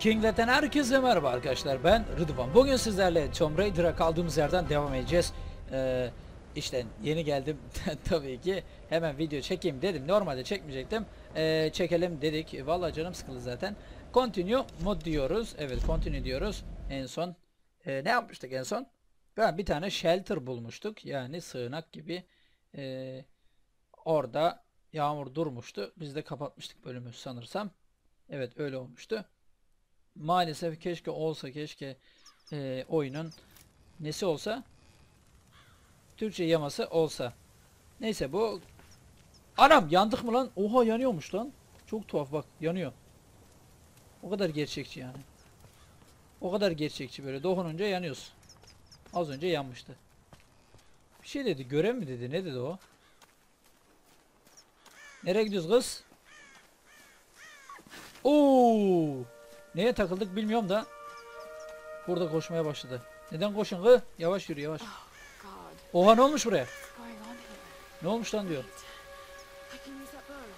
Kinglet'ten herkese merhaba arkadaşlar ben Rıdvan. Bugün sizlerle Tomb Raider'a kaldığımız yerden devam edeceğiz. Ee, işte yeni geldim tabii ki hemen video çekeyim dedim. Normalde çekmeyecektim. Ee, çekelim dedik. Vallahi canım sıkıldı zaten. Continue mod diyoruz. Evet continue diyoruz. En son ee, ne yapmıştık en son? Ben bir tane shelter bulmuştuk. Yani sığınak gibi. Ee, orada yağmur durmuştu. Biz de kapatmıştık bölümü sanırsam. Evet öyle olmuştu. Maalesef keşke olsa keşke e, oyunun nesi olsa Türkçe yaması olsa. Neyse bu Anam yandık mı lan? Oha yanıyormuş lan. Çok tuhaf bak yanıyor. O kadar gerçekçi yani. O kadar gerçekçi böyle dokununca yanıyorsun. Az önce yanmıştı. Bir şey dedi görev mi dedi ne dedi o? Nereye gidiyoruz kız? Oo! Neye takıldık bilmiyorum da burada koşmaya başladı. Neden koşun kız? Yavaş yürü yavaş. Oha ne olmuş buraya? Ne olmuş lan diyor.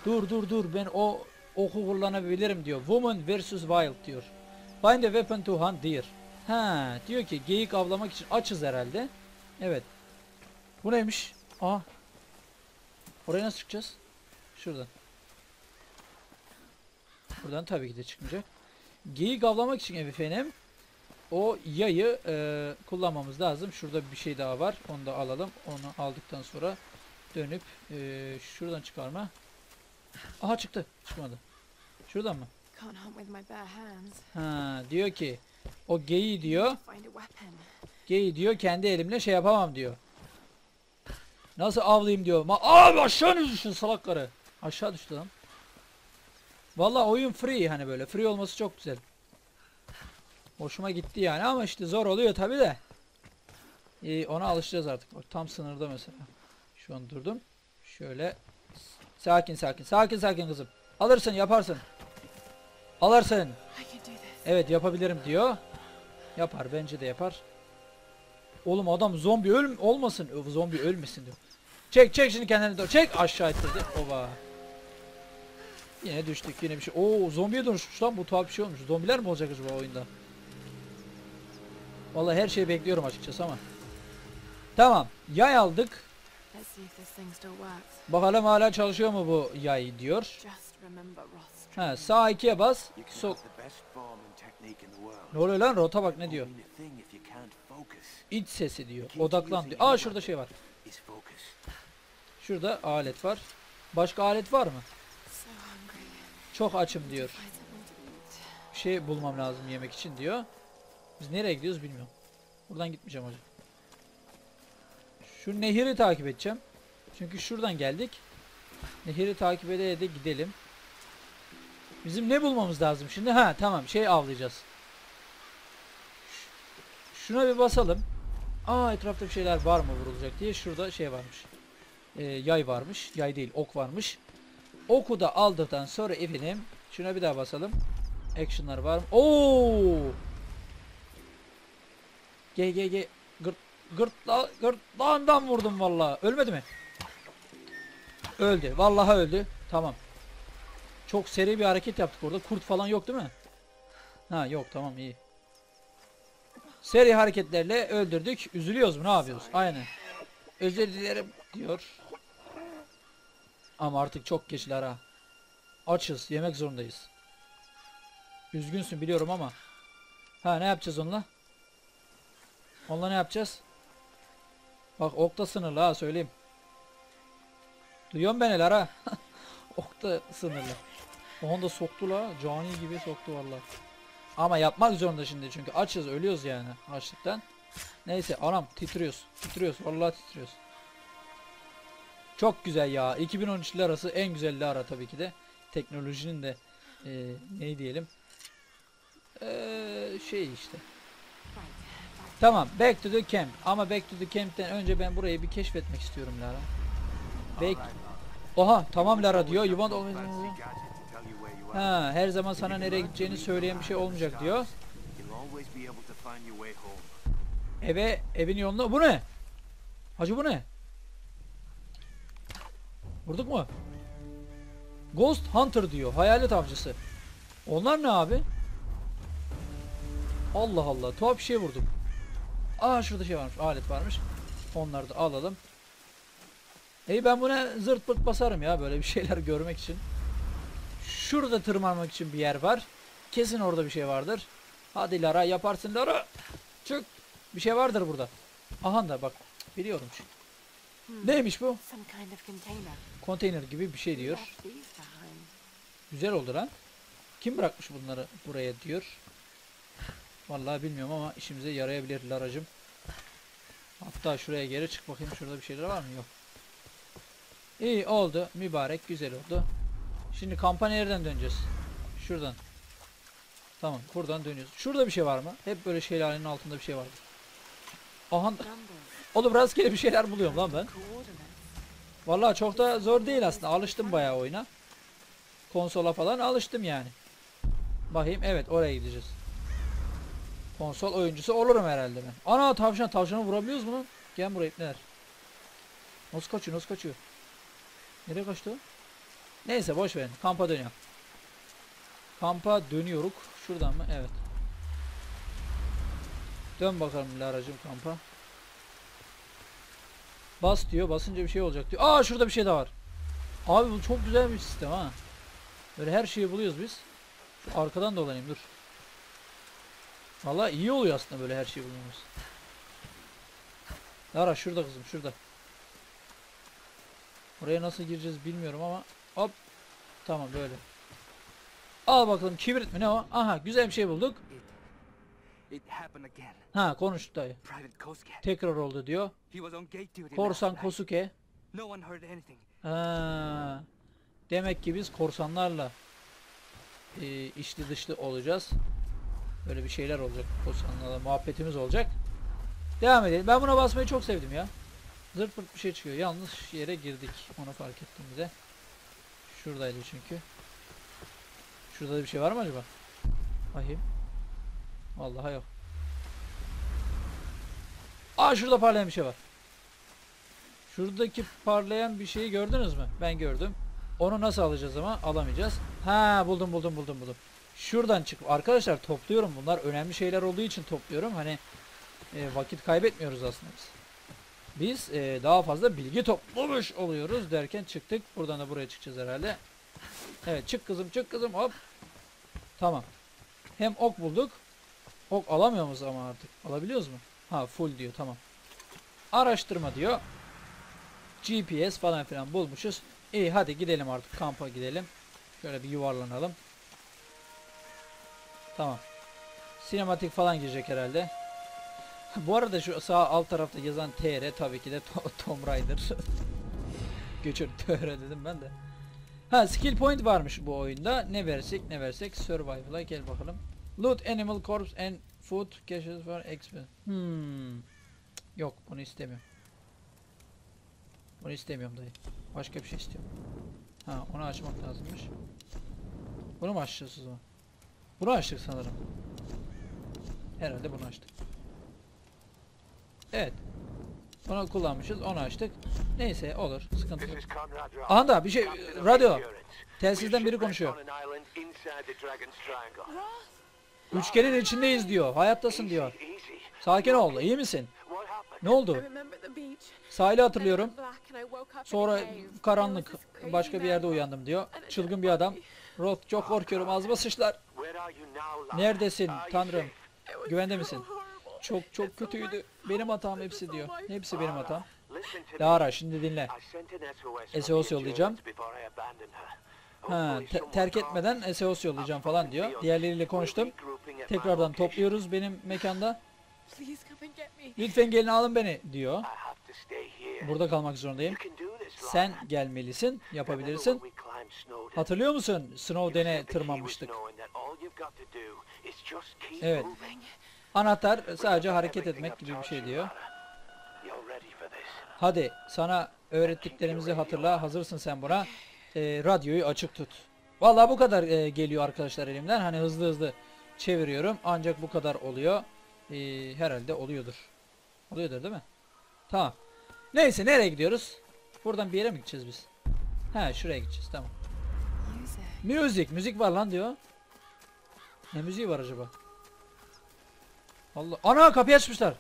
Dur dur dur ben o oku kullanabilirim diyor. Woman vs Wild diyor. Find a weapon to hunt deer. Ha diyor ki geyik avlamak için açız herhalde. Evet. Bu neymiş? Aa. Oraya nasıl çıkacağız? Şuradan. Buradan tabii ki de çıkmayacak. Geyik avlamak için efendim o yayı e, kullanmamız lazım. Şurada bir şey daha var. Onu da alalım. Onu aldıktan sonra dönüp e, şuradan çıkarma. Aha çıktı. Çıkmadı. Şuradan mı? Ha diyor ki o geyi diyor. Geyi diyor kendi elimle şey yapamam diyor. Nasıl avlayayım diyor. Ma Abi aşağı düştün salak karı. Aşağı düştü lan. Vallahi oyun free hani böyle. Free olması çok güzel. Hoşuma gitti yani ama işte zor oluyor tabi de. İyi ona alışacağız artık. Bak tam sınırda mesela. Şu an durdum. Şöyle sakin sakin. Sakin sakin kızım. Alırsın yaparsın. Alırsın. Evet yapabilirim diyor. Yapar bence de yapar. Oğlum adam zombi öl olmasın. Zombi ölmesin diyor. Çek çek şimdi kendini doğru. Çek aşağı ittirdi. Oba. Yine düştük yine bir şey. Oo zombiye dönüşmüş lan bu tuhaf bir şey olmuş. Zombiler mi olacak acaba oyunda? Vallahi her şeyi bekliyorum açıkçası ama. Tamam. Yay aldık. Bakalım hala çalışıyor mu bu yay diyor. Ha sağ ikiye bas. Sol. Ne oluyor lan? Rota bak ne diyor. İç sesi diyor. Odaklan diyor. Aa şurada şey var. Şurada alet var. Başka alet var mı? Çok açım diyor. Bir şey bulmam lazım yemek için diyor. Biz nereye gidiyoruz bilmiyorum. Buradan gitmeyeceğim hocam. Şu nehri takip edeceğim. Çünkü şuradan geldik. Nehri takip ede ede gidelim. Bizim ne bulmamız lazım şimdi? Ha tamam şey avlayacağız. Şuna bir basalım. Aa etrafta bir şeyler var mı vurulacak diye. Şurada şey varmış. Ee, yay varmış. Yay değil ok varmış. Oku da aldıktan sonra efendim şuna bir daha basalım. Action'lar var mı? Oo! Ge ge ge gırt gırtla gırtlağından vurdum vallahi. Ölmedi mi? Öldü. Vallahi öldü. Tamam. Çok seri bir hareket yaptık orada. Kurt falan yok değil mi? Ha yok tamam iyi. Seri hareketlerle öldürdük. Üzülüyoruz mu? Ne yapıyoruz? Aynen. Özür dilerim diyor. Ama artık çok geç Lara. Açız. Yemek zorundayız. Üzgünsün biliyorum ama. Ha ne yapacağız onunla? Onunla ne yapacağız? Bak okta sınırlı ha söyleyeyim. Duyuyor beni Lara? okta sınırlı. Onu da soktu la. Cani gibi soktu vallahi. Ama yapmak zorunda şimdi çünkü açız ölüyoruz yani açlıktan. Neyse anam titriyoruz. Titriyoruz vallahi titriyoruz. Çok güzel ya. 2013 arası en güzel Lara tabii ki de. Teknolojinin de e, ne diyelim e, şey işte. Tamam back to the camp. Ama back to the camp'ten önce ben burayı bir keşfetmek istiyorum Lara. Back. Oha tamam Lara diyor. You want. Ha her zaman sana nereye gideceğini söyleyen bir şey olmayacak diyor. Eve evin yolunu bu ne? Hacı bu ne? Vurduk mu? Ghost Hunter diyor. Hayalet avcısı. Onlar ne abi? Allah Allah tuhaf bir şey vurdum. Aa şurada şey varmış alet varmış. Onları da alalım. İyi ben buna zırt pırt basarım ya böyle bir şeyler görmek için. Şurada tırmanmak için bir yer var. Kesin orada bir şey vardır. Hadi Lara yaparsın Lara. Çık. Bir şey vardır burada. Aha da bak biliyorum. Hmm. Neymiş bu? Konteyner gibi bir şey diyor. Güzel oldu lan. Kim bırakmış bunları buraya diyor. Vallahi bilmiyorum ama işimize yarayabilir Laracım. Hatta şuraya geri çık bakayım şurada bir şeyler var mı? Yok. İyi oldu. Mübarek güzel oldu. Şimdi kampa nereden döneceğiz? Şuradan. Tamam buradan dönüyoruz. Şurada bir şey var mı? Hep böyle şeylerin altında bir şey vardı. Aha oğlum rastgele bir şeyler buluyorum lan ben. Vallahi çok da zor değil aslında. Alıştım bayağı oyuna. Konsola falan alıştım yani. Bakayım evet oraya gideceğiz. Konsol oyuncusu olurum herhalde ben. Ana tavşan tavşanı vurabiliyoruz mu lan? Gel buraya ipneler. Nasıl kaçıyor nasıl kaçıyor? Nereye kaçtı? Neyse boş verin. Kampa dönüyor. Kampa dönüyoruz. Şuradan mı? Evet. Dön bakalım Laracım kampa. Bas diyor. Basınca bir şey olacak diyor. Aa şurada bir şey de var. Abi bu çok güzel bir sistem ha. Böyle her şeyi buluyoruz biz. Şu arkadan dolanayım dur. Vallahi iyi oluyor aslında böyle her şeyi bulmamız. Lara şurada kızım şurada. Oraya nasıl gireceğiz bilmiyorum ama hop. Tamam böyle. Al bakalım kibrit mi ne o? Aha güzel bir şey bulduk. It happened again. Ha konuştu dayı. Tekrar oldu diyor. Korsan. Kosuke. Ha, demek ki biz korsanlarla e, içli dışlı olacağız. Böyle bir şeyler olacak. Korsanlarla muhabbetimiz olacak. Devam edelim. Ben buna basmayı çok sevdim ya. Zırt pırt bir şey çıkıyor. Yanlış yere girdik. Onu fark ettim bize. Şuradaydı çünkü. Şurada da bir şey var mı acaba? Bakayım. Vallahi yok. Aa şurada parlayan bir şey var. Şuradaki parlayan bir şeyi gördünüz mü? Ben gördüm. Onu nasıl alacağız ama alamayacağız. Ha buldum buldum buldum buldum. Şuradan çık. Arkadaşlar topluyorum. Bunlar önemli şeyler olduğu için topluyorum. Hani e, vakit kaybetmiyoruz aslında biz. Biz e, daha fazla bilgi toplamış oluyoruz derken çıktık. Buradan da buraya çıkacağız herhalde. Evet çık kızım çık kızım hop. Tamam. Hem ok bulduk. Ok alamıyor muyuz ama artık? Alabiliyoruz mu? Ha full diyor tamam. Araştırma diyor. GPS falan filan bulmuşuz. İyi hadi gidelim artık kampa gidelim. Şöyle bir yuvarlanalım. Tamam. Sinematik falan girecek herhalde. Bu arada şu sağ alt tarafta yazan TR tabii ki de To- Tomb Raider. Göçür TR dedim ben de. Ha skill point varmış bu oyunda. Ne versek ne versek survival'a gel bakalım. Loot animal corpse and food caches for XP. Hmm. Yok bunu istemiyorum. Bunu istemiyorum dayı. Başka bir şey istiyorum. Ha onu açmak lazımmış. Bunu mu açacağız o zaman? Bunu açtık sanırım. Herhalde bunu açtık. Evet. Bunu kullanmışız. Onu açtık. Neyse olur. Sıkıntı yok. Conrad Ross. Aha da bir şey radyo. Telsizden biri konuşuyor. Üçgenin içindeyiz diyor. Hayattasın diyor. Sakin ol. iyi misin? Ne oldu? Sahili hatırlıyorum. Sonra karanlık başka bir yerde uyandım diyor. Çılgın bir adam. Roth çok korkuyorum ağzıma sıçlar. Neredesin tanrım? Güvende misin? Çok çok kötüydü. Benim hatam hepsi diyor. Hepsi benim hatam. Lara şimdi dinle. SOS yollayacağım. Ha, te- terk etmeden SOS yollayacağım falan diyor. Diğerleriyle konuştum. Tekrardan topluyoruz benim mekanda. Lütfen gelin alın beni diyor. Burada kalmak zorundayım. Sen gelmelisin, yapabilirsin. Hatırlıyor musun? Snowden'e tırmanmıştık. Evet. Anahtar sadece hareket etmek gibi bir şey diyor. Hadi sana öğrettiklerimizi hatırla. Hazırsın sen buna. Ee, radyoyu açık tut. Vallahi bu kadar e, geliyor arkadaşlar elimden. Hani hızlı hızlı çeviriyorum. Ancak bu kadar oluyor. Ee, herhalde oluyordur. Oluyordur değil mi? Tamam. Neyse nereye gidiyoruz? Buradan bir yere mi gideceğiz biz? He şuraya gideceğiz tamam. Müzik. Müzik var lan diyor. Ne müziği var acaba? Allah. Ana kapıyı açmışlar.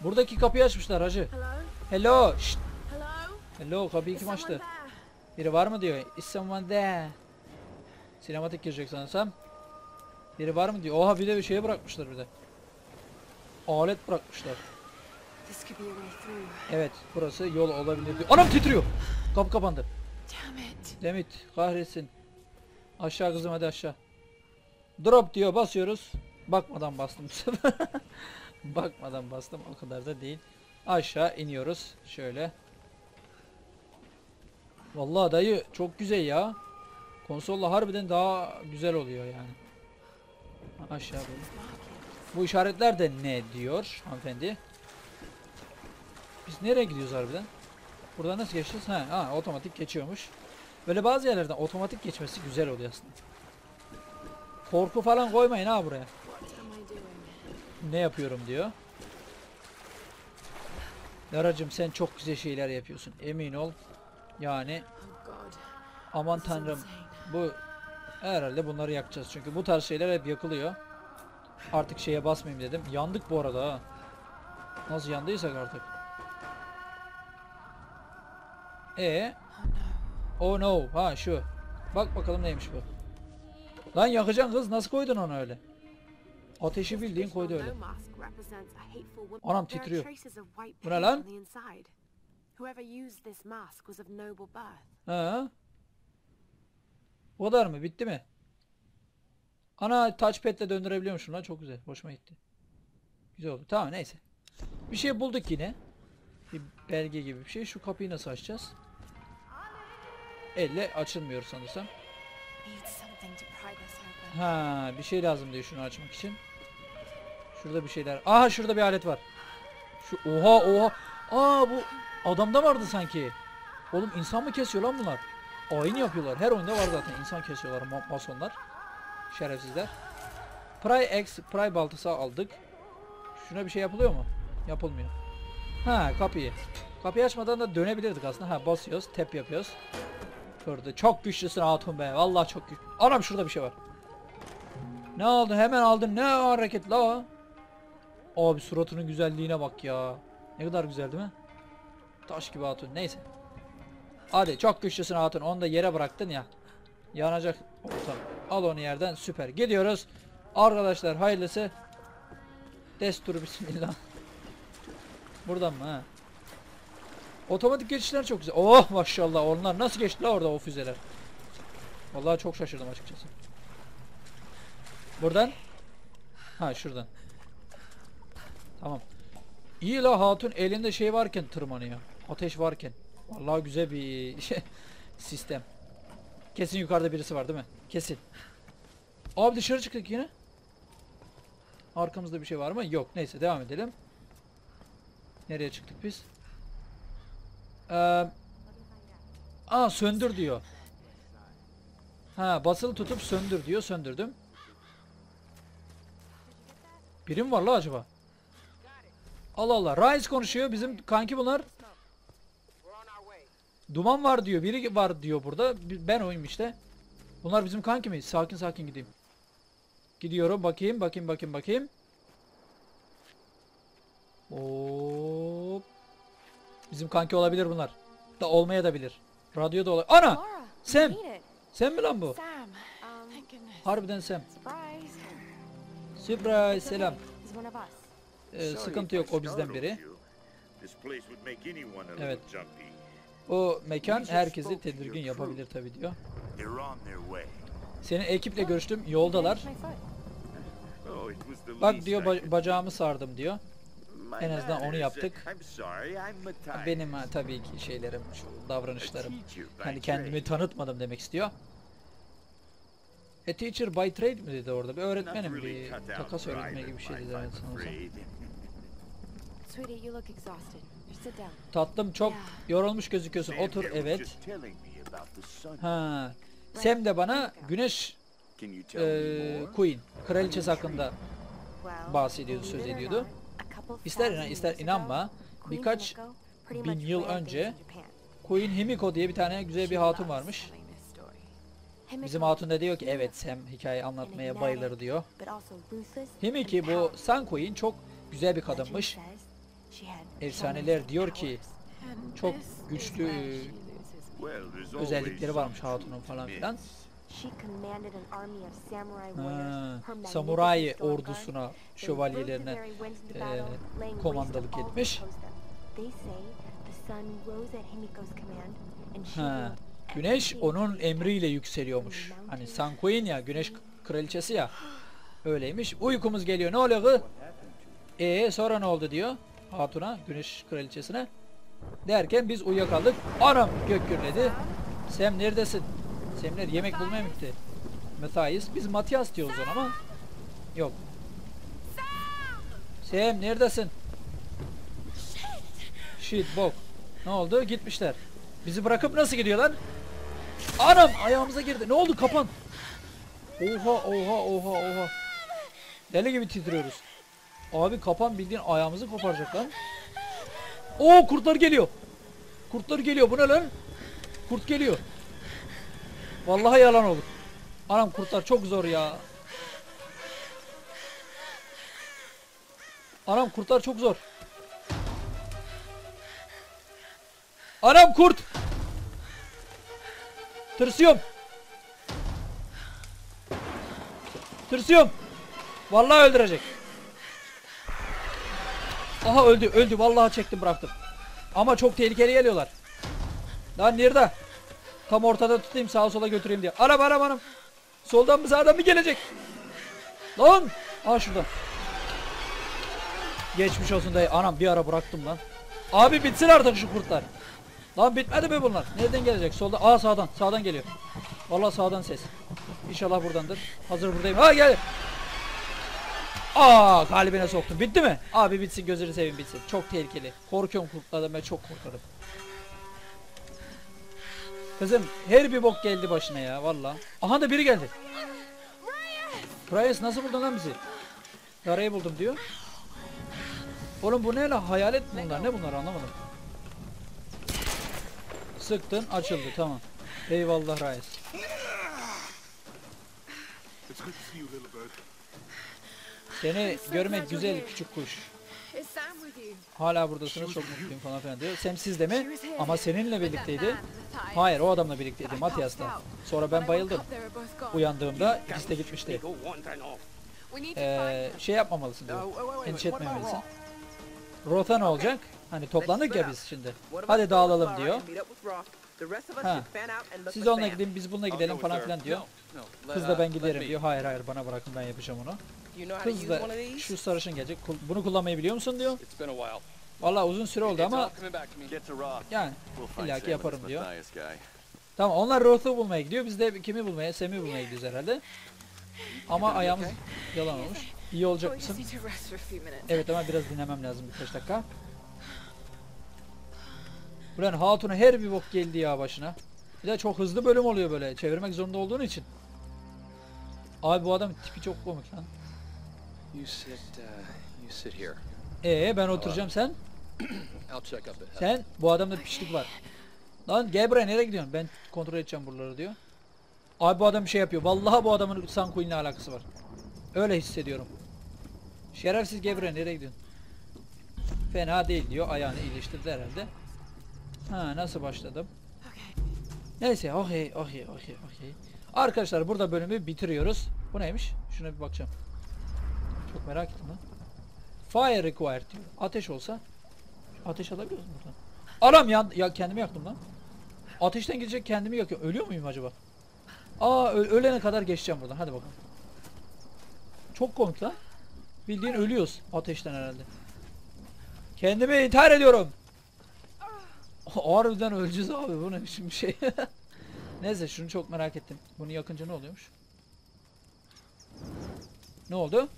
Buradaki kapıyı açmışlar hacı. Hello? Hello. Şşt. Hello? Hello kapıyı kim açtı? Biri var mı diyor. Is someone there? Sinematik girecek sanırsam. Biri var mı diyor. Oha bir de bir şeye bırakmışlar bir de. Alet bırakmışlar. Evet burası yol olabilir diyor. Anam titriyor. Kapı kapandı. Demit kahretsin. Aşağı kızım hadi aşağı. Drop diyor basıyoruz. Bakmadan bastım bu sefer. Bakmadan bastım o kadar da değil. Aşağı iniyoruz şöyle. Vallahi dayı çok güzel ya. Konsolla harbiden daha güzel oluyor yani. Aşağı böyle. Bu işaretler de ne diyor hanımefendi? Biz nereye gidiyoruz harbiden? Burada nasıl geçeceğiz? Ha, ha otomatik geçiyormuş. Böyle bazı yerlerden otomatik geçmesi güzel oluyor aslında. Korku falan koymayın ha buraya. Ne yapıyorum diyor. Laracım sen çok güzel şeyler yapıyorsun. Emin ol. Yani aman tanrım bu herhalde bunları yakacağız. Çünkü bu tarz şeyler hep yakılıyor. Artık şeye basmayayım dedim. Yandık bu arada ha. Nasıl yandıysak artık. E Oh no. Ha şu. Bak bakalım neymiş bu. Lan yakacaksın kız. Nasıl koydun onu öyle? Ateşi bildiğin koydu öyle. Anam titriyor. Bu ne lan? Whoever used this mask was of noble birth. Ha? Bu kadar mı? Bitti mi? Ana touchpad'le döndürebiliyormuşum lan. Çok güzel. Hoşuma gitti. Güzel oldu. Tamam neyse. Bir şey bulduk yine. Bir belge gibi bir şey. Şu kapıyı nasıl açacağız? Elle açılmıyor sanırsam. Ha, bir şey lazım diyor şunu açmak için. Şurada bir şeyler. Aha şurada bir alet var. Şu oha oha. Aa bu adamda vardı sanki. Oğlum insan mı kesiyor lan bunlar? Aynı yapıyorlar. Her oyunda var zaten. İnsan kesiyorlar ma- masonlar. Şerefsizler. Pry X, Pry baltası aldık. Şuna bir şey yapılıyor mu? Yapılmıyor. Ha kapıyı. Kapıyı açmadan da dönebilirdik aslında. Ha basıyoruz, tep yapıyoruz. Kırdı. Çok güçlüsün hatun be. Vallahi çok güçlü. Anam şurada bir şey var. Ne oldu? Hemen aldın. Ne hareket la? Abi suratının güzelliğine bak ya. Ne kadar güzel değil mi? Taş gibi hatun. Neyse. Hadi çok güçlüsün hatun. Onu da yere bıraktın ya. Yanacak ortam. Al onu yerden. Süper. Gidiyoruz. Arkadaşlar hayırlısı. Destur bismillah. Buradan mı ha? Otomatik geçişler çok güzel. Oh maşallah onlar nasıl geçti la orada o füzeler. Vallahi çok şaşırdım açıkçası. Buradan. Ha şuradan. Tamam. İyi la hatun elinde şey varken tırmanıyor. Ateş varken. Vallahi güzel bir şey- sistem. Kesin yukarıda birisi var değil mi? Kesin. Abi dışarı çıktık yine. Arkamızda bir şey var mı? Yok. Neyse devam edelim. Nereye çıktık biz? Ee, aa söndür diyor. Ha basılı tutup söndür diyor. Söndürdüm. Biri mi var la acaba? Allah Allah. Rise konuşuyor. Bizim kanki bunlar. Duman var diyor. Biri var diyor burada. Ben oyum işte. Bunlar bizim kanki mi? Sakin sakin gideyim. Gidiyorum. Bakayım. Bakayım. Bakayım. Bakayım. Hop. Bizim kanki olabilir bunlar. Da olmaya da bilir. Radyo da olabilir. Ana! Laura, Sam! Sen mi lan bu? Sam. Um. Harbiden Sam. surprise. Selam. Ee, sıkıntı yok o bizden biri. Evet. O mekan herkesi tedirgin yapabilir tabi diyor. Senin ekiple görüştüm. Yoldalar. Bak diyor ba- bacağımı sardım diyor. en azından onu yaptık. Benim tabii ki şeylerim, şu davranışlarım. Hani kendimi tanıtmadım demek istiyor. A teacher by trade mi dedi orada? Bir öğretmenim, bir takas öğretmeni gibi bir şey dedi. Sweetie, you look exhausted. Tatlım çok yorulmuş gözüküyorsun. Otur evet. Ha. Sam de bana güneş more? Queen, kraliçesi hakkında bahsediyordu, söz ediyordu. İster inan ister inanma birkaç bin yıl önce. Queen Himiko diye bir tane güzel bir hatun varmış. Bizim hatun da diyor ki evet Sam hikaye anlatmaya bayılır diyor. Himiki bu. Sun Queen çok güzel bir kadınmış. Efsaneler diyor ki çok güçlü özellikleri varmış hatunun falan filan. Ha, samuray ordusuna, şövalyelerine e, komandalık etmiş. Ha, güneş onun emriyle yükseliyormuş. Hani Sun Queen ya, güneş kraliçesi ya. Öyleymiş. Uykumuz geliyor. Ne oluyor? Ee sonra ne oldu diyor. Hatuna, güneş kraliçesine. Derken biz uyuyakaldık. Anam gök gürledi. Sam neredesin? Nerede? Yemek bulmaya mı gitti? Matthias. Biz Matias diyoruz ona ama. Yok. Sam neredesin? Shit bok. Ne oldu? Gitmişler. Bizi bırakıp nasıl gidiyorlar? Anam ayağımıza girdi. Ne oldu? Kapan. Oha oha oha oha. Deli gibi titriyoruz. Abi kapan bildiğin ayağımızı koparacak lan. Oo kurtlar geliyor. Kurtlar geliyor. Bu ne lan? Kurt geliyor. Vallahi yalan olur. Anam kurtlar çok zor ya. Anam kurtlar çok zor. Anam kurt. Tırsıyorum. Tırsıyorum. Vallahi öldürecek. Aha öldü öldü vallahi çektim bıraktım. Ama çok tehlikeli geliyorlar. Lan nerede? Tam ortada tutayım sağa sola götüreyim diye. Araba araba anam. Soldan mı sağdan mı gelecek? Lan. Aa şuradan. Geçmiş olsun dayı. Anam bir ara bıraktım lan. Abi bitsin artık şu kurtlar. Lan bitmedi mi bunlar? Nereden gelecek? Solda. Aa sağdan. Sağdan geliyor. Vallahi sağdan ses. İnşallah buradandır. Hazır buradayım. Ha gel. Aa kalbine soktum. Bitti mi? Abi bitsin gözünü seveyim bitsin. Çok tehlikeli. Korkuyorum kurtlardan ben çok korkarım. Kızım her bir bok geldi başına ya valla. Aha da biri geldi. Reyes nasıl buldun lan bizi? Yarayı buldum diyor. Oğlum bu ne la? Hayalet bunlar? Ne bunlar anlamadım. Sıktın açıldı tamam. Eyvallah Reyes. Seni görmek güzel küçük kuş. Sam? Hala buradasınız çok mutluyum falan filan diyor. Sem sizde mi? Ama seninle birlikteydi. Hayır o adamla birlikteydi Matias'la. Sonra ben bayıldım. Uyandığımda ikisi de gitmişti. Ee, şey yapmamalısın diyor. wait, Endişe etmemelisin. Roth? Rota ne olacak? Hani toplandık ya biz şimdi. Hadi dağılalım diyor. Ha. Siz onunla Sam. gidin biz bununla gidelim falan filan diyor. Kız da uh, ben giderim diyor. Hayır hayır bana bırakın ben yapacağım onu. Kız da şu sarışın gelecek. Bunu kullanmayı biliyor musun diyor. It's been a while. Vallahi uzun süre oldu ama yani illaki yaparım diyor. Tamam onlar Roth'u bulmaya gidiyor. Biz de kimi bulmaya? Sem'i bulmaya gidiyoruz herhalde. Ama ayağımız yalan olmuş. İyi olacak mısın? Evet ama biraz dinlemem lazım birkaç dakika. Ulan Hatun'a her bir bok geldi ya başına. Bir de çok hızlı bölüm oluyor böyle çevirmek zorunda olduğun için. Abi bu adam tipi çok komik lan. You sit, uh, you sit here. Ee ben oturacağım sen? I'll check up ahead. Sen bu adamda pişlik var. Lan gel buraya nereye gidiyorsun? Ben kontrol edeceğim buraları diyor. Abi bu adam bir şey yapıyor. Vallahi bu adamın Sun Queen'le alakası var. Öyle hissediyorum. Şerefsiz buraya nereye gidiyorsun? Fena değil diyor. Ayağını iyileştirdi herhalde. Ha nasıl başladım? Neyse okey okey okey okey. Arkadaşlar burada bölümü bitiriyoruz. Bu neymiş? Şuna bir bakacağım. Çok merak ettim lan. Fire required diyor. Ateş olsa Ateş alabiliyoruz buradan? Anam yan, ya kendimi yaktım lan. Ateşten gidecek kendimi yakıyor. Ölüyor muyum acaba? Aa ölene kadar geçeceğim buradan. Hadi bakalım. Çok komik lan. Bildiğin ölüyoruz ateşten herhalde. Kendimi intihar ediyorum. Harbiden öleceğiz abi. Bu ne biçim bir şey. Neyse şunu çok merak ettim. Bunu yakınca ne oluyormuş? Ne oldu?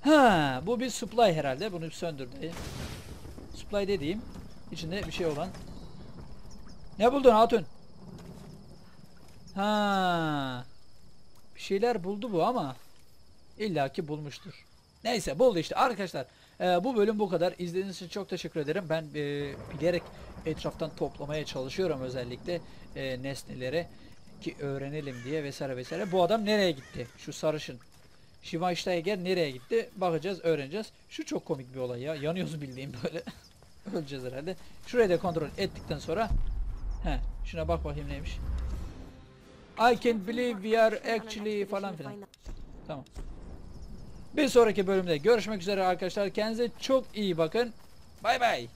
Ha, bu bir supply herhalde. Bunu bir söndür dayı. Supply dediğim içinde bir şey olan. Ne buldun Hatun? Ha. Bir şeyler buldu bu ama illaki bulmuştur. Neyse buldu işte arkadaşlar. e, bu bölüm bu kadar. İzlediğiniz için çok teşekkür ederim. Ben e, bilerek etraftan toplamaya çalışıyorum özellikle e, nesneleri. ki öğrenelim diye vesaire vesaire. Bu adam nereye gitti? Şu sarışın. Schweinsteiger nereye gitti? Bakacağız, öğreneceğiz. Şu çok komik bir olay ya. Yanıyoruz bildiğim böyle. Öleceğiz herhalde. Şurayı da kontrol ettikten sonra he şuna bak bakayım neymiş. I can't believe we are actually falan filan. Tamam. Bir sonraki bölümde görüşmek üzere arkadaşlar. Kendinize çok iyi bakın. Bay bay.